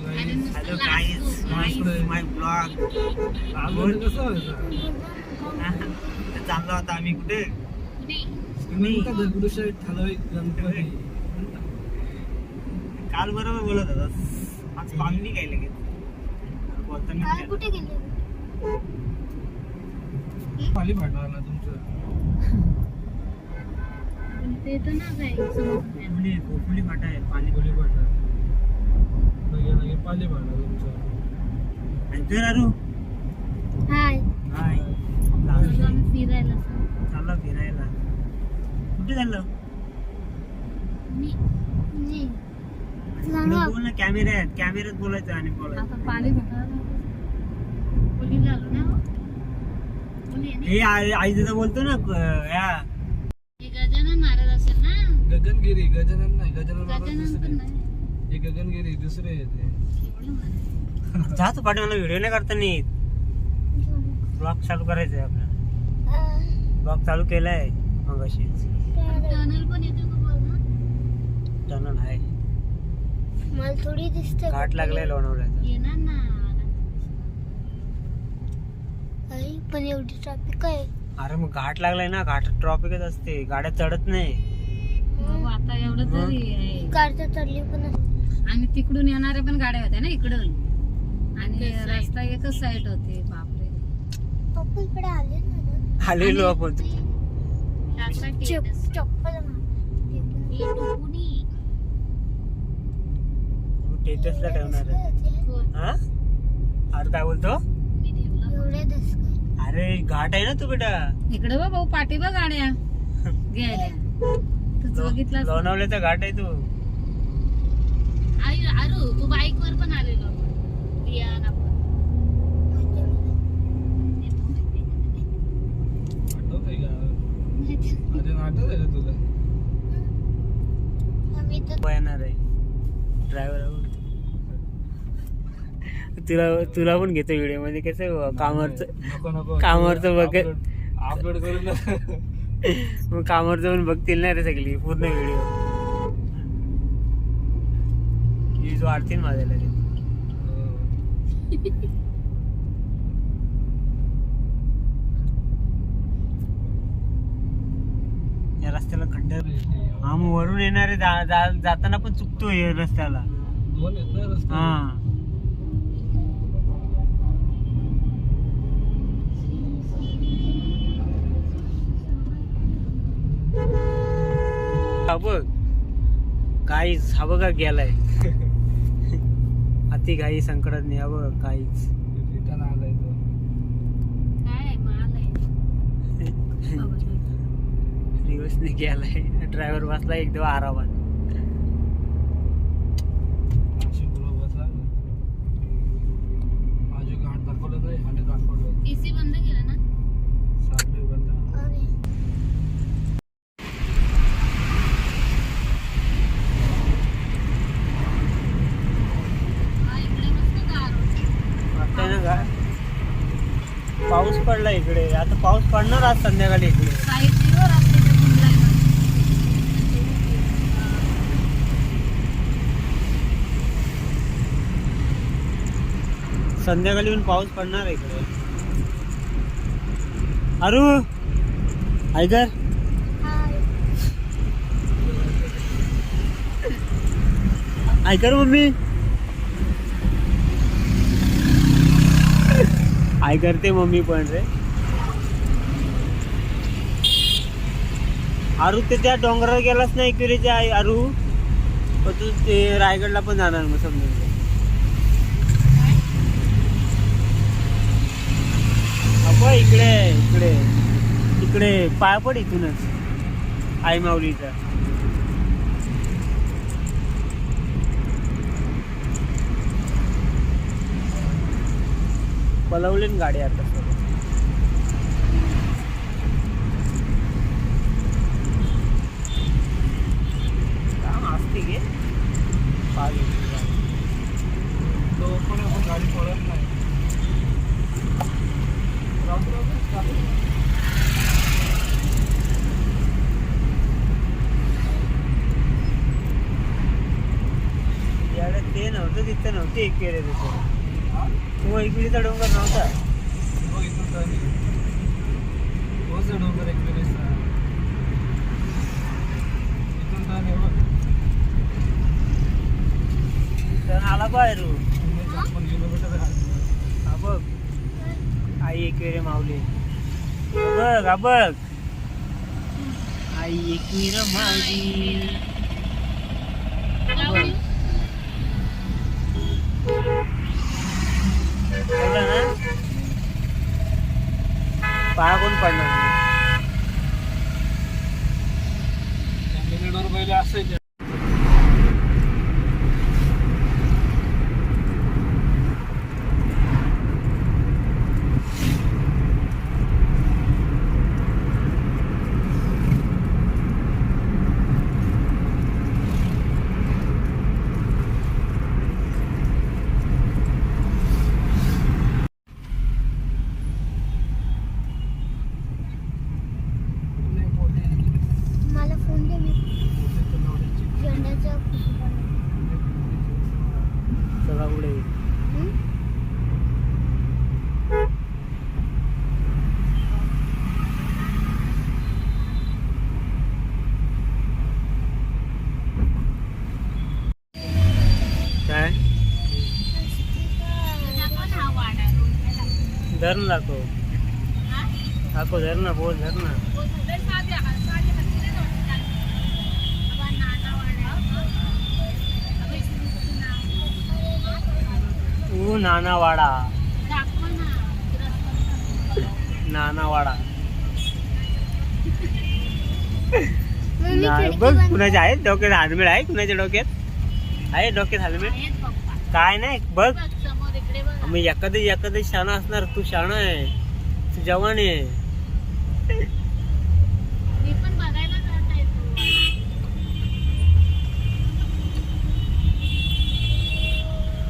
Hello guys माय blog चाललो आता आम्ही कुठे? काल बरोबर बोलत होता. आज पाहुणी काय लगेच. बोलताना काल. कुठे गेले? फाटणार ना तुमचं. ते तर ना जायचं फाटा आहे. पाणी पाली फाटणार लगे लगे पाली फाटणार तुमचं. ऐकतोय अरू हाय. हाय. चाललो आम्ही फिरायला चाललो फिरायला. कुठे चाललो? मी मी. पुढे चांगला. बोल ना कॅमेऱ्यात बोलायचं आणि बोलायचं. आता पाणी बोलीला आलो ना बोली आहे ना. हे आई आई बोलतो ना क- या. हे गजानन महाराज असेल ना? गगनगिरी गजानन नाही गजानन महाराज गजानन पण दुसरे नाही. हे गगनगिरी दुसरे ते. जातो पाठी मला व्हिडिओ नाही करता नाही ब्लॉग चालू करायचं आहे आपल्याला ब्लॉग चालू केलाय मग अशीच टनल पण येते का बघ ना? टनल आहे. मला थोडी दिसते घाट लागलाय लोणावळ्याचा येणार ना आई पण एवढी ट्रॅफिक आहे. अरे मग घाट लागलाय ना घाटात ट्रॉफिकच असते. गाड्या चढत नाही. आता एवढं मग? तरी आहे. कारच्या चढली पण आणि तिकडून येणाऱ्या पण गाड्या होत्या ना इकडून. आणि रस्ता एकच साईड होते बापरे. पप्पा इकडे आले ना आलेलो आपण. चप- चप्पल स्टेटसला ठेवणार आहे. हा? अरे काय बोलतो? एवढे दस अरे घाट आहे ना तू बेटा. इकडे बघ भाऊ पाठी बघ गाड्या. घ्यायला. लो- बघितलं लोणावळ्याचा घाट आहे तू. आई अरू तू बाईक वर पण आलेलो आपण. रियान आपण. आठवत आहे का? अरे आठवत आहे का तुला? आम्ही तर उभा येणार आहे. ड्रायव्हर तुला तुला पण घेतो व्हिडिओमध्ये कसं कामावरचं कामावरचं बघ- अपलोड करून ना. मग कामावरचं पण बघतील ना रे सगळी पूर्ण व्हिडिओ व्ह्यूज वाढतील माझ्या लगेच. या रस्त्याला खड्डे. हा मग वरून येणारे जा- जा- जाताना पण चुकतो या रस्त्याला. दोन आहेत ना रस्ते. हा. हा बघ. काहीच हा बघा गेलाय. अति घाई संकटात नाही बघ काहीच. रिटर्न आलाय तो. काय आहे, माल आहे. दिवसने गेलाय. ड्रायव्हर बसला एकदम आरामात नाशिक बरोबर बसा माझे घाट दाखवलं नाही आणि दाखवलं एसी बंद केला ना साखरे बंद हा इकडे मस्त कार होती. वाटतंय ना का पाऊस पडला इकडे. आता पाऊस पडणार आज संध्याकाळी इकडे. संध्याकाळी येऊन पाऊस पडणार आहे इकडे. अरू ऐकर ऐकर मम्मी. आय करते मम्मी पण रे. अरू ते त्या डोंगरावर गेलाच नाही किरीच्या आई अरू तू ते रायगडला पण जाणार मग समजून घे. इकडे इकडे. इकडे पाया पड इथूनच. आई माऊलीचा. पलवलेन गाडी आता. पाच गाडी. तो पण आपण गाडी पळत नाही. राहू चालू तेल नव्हतं तिथं नव्हते एक केले तिथं तो इकडीचा डोंगर नव्हता. हो, डोंगर एकविरेचा. तर आला बाहेर हा बघ. आई एकविरे माऊली. बघ हा बघ. आई एकवीर माऊली. मावली दे. ना? कोण पडणार? नाही. पहिले असायचे पुणे, पुणे, मला फोन दे मी पुणे तर नवऱ्याची. झेंड्याचा फोटो काढून. सगळा पुढे हं? काय दाखव ना हा वाडा रोडला दाखव. धर ना दाखव हा? दाखव धर ना बोल धर ना तो थोडे साधे हा- साधे हत्तीने जोडून चालतो. बाबा नाना वाडा. अबे, इथून नाव. ऊ नानावाडा. दाखव नानावाडा बघ बंद कुणाचे आहेत डोक्यात हेल्मेट आहे? कुणाच्या डोक्यात? आहे डोक्यात पप्पा. काय नाही बघ. मग एखादं एखादं शाणा असणार तू शाणा आहे तू जवान आहे मी पण बघायला जात आहे तो.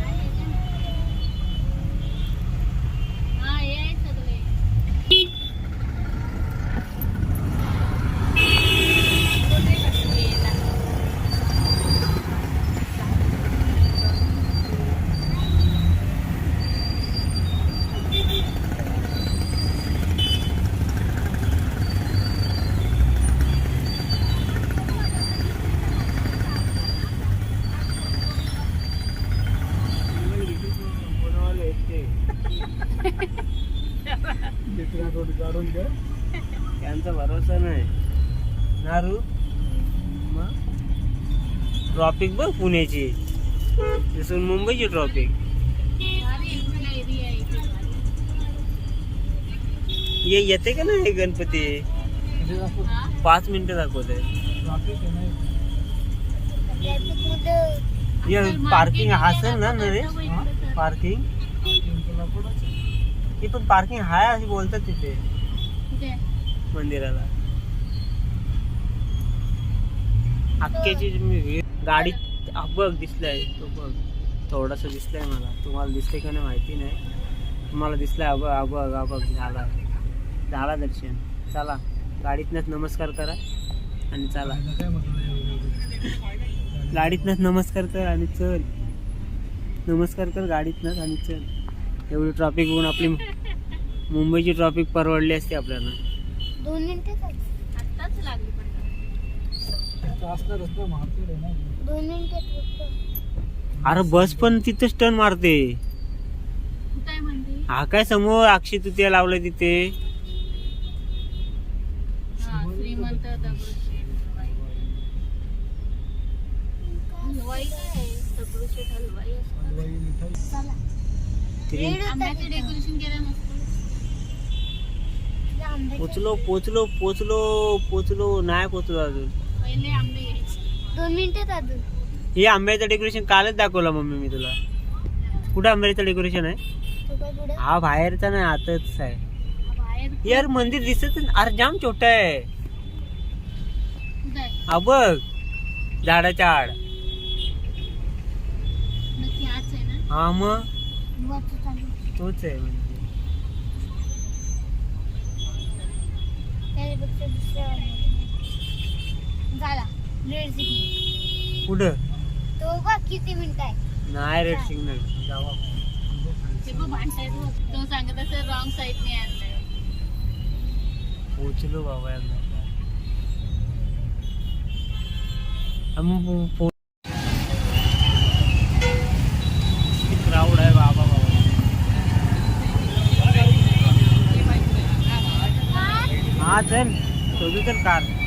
आहे का? हा, हे आहे सगळे. कुठे कसले येतात? मित्राकडून काढून घ्या त्यांचा भरोसा नाही. नारू? मग? ट्रॉफिक बघ पुण्याची. जसून मुंबईची ट्रॉफिक भारी. ये येते का नाही गणपती? पाच मिनिटं दाखवते. पार्किंग असेल ना नरेश. पार्किंग पण पार्किंग हाय असे बोलतात तिथे? मंदिराला. अख्ख्याची मी वे- गाडी बघ दिसलाय. तो बघ. थोडासा दिसलाय मला. तुम्हाला दिसतंय का नाही माहिती नाही. तुम्हाला दिसलाय अबघ अबघ अबघ झाला. झाला दर्शन. चला. गाडीतनंच नमस्कार करा आणि चला. गाडीतनंच नमस्कार कर आणि चल. नमस्कार कर गाडीतनंच आणि चल. एवढी ट्रॉफिक होऊन आपली मुंबईची ट्रॉफिक परवडली असते आपल्याला. दोन मिनिटं आत्ताच लागली पण तिथं असणारच ना मार्केट आहे ना दोन मिनिटात फक्त अरे बस पण तिथंच टर्न मारते. म्हणते? हा काय समोर अक्षय तृतीया लावलंय तिथे. हा श्रीमंत दगडूशेठ हलवाई. हलवाई काय? दगडूशेठ चला. आंब्याचं डेकोरेशन केलं मस्त. पोचलो पोचलो पोचलो पोचलो. नाही पोचलो अजून. दोन मिनिटात अजून. हे आंब्याचं डेकोरेशन कालच दाखवलं मम्मी मी तुला. कुठं आंब्याचं डेकोरेशन आहे? हा बाहेरचा नाही आतच आहे. यार मंदिर दिसत अरे जाम छोट आहे. हा बघ. झाडाच्या आड. हा मग? तोच आहे त्याच्यापेक्षा दुसऱ्या वाल्यात. झाला. रेड सिग्नल कुठं? तो बघ किती मिनिट आहे. नाही रेड सिग्नल जावा. ते बघ भांडतायत बघ. तो सांगत असेल रॉंग साईडने आणलंय. पोचलो बाबा यांना. शोधू तर कार या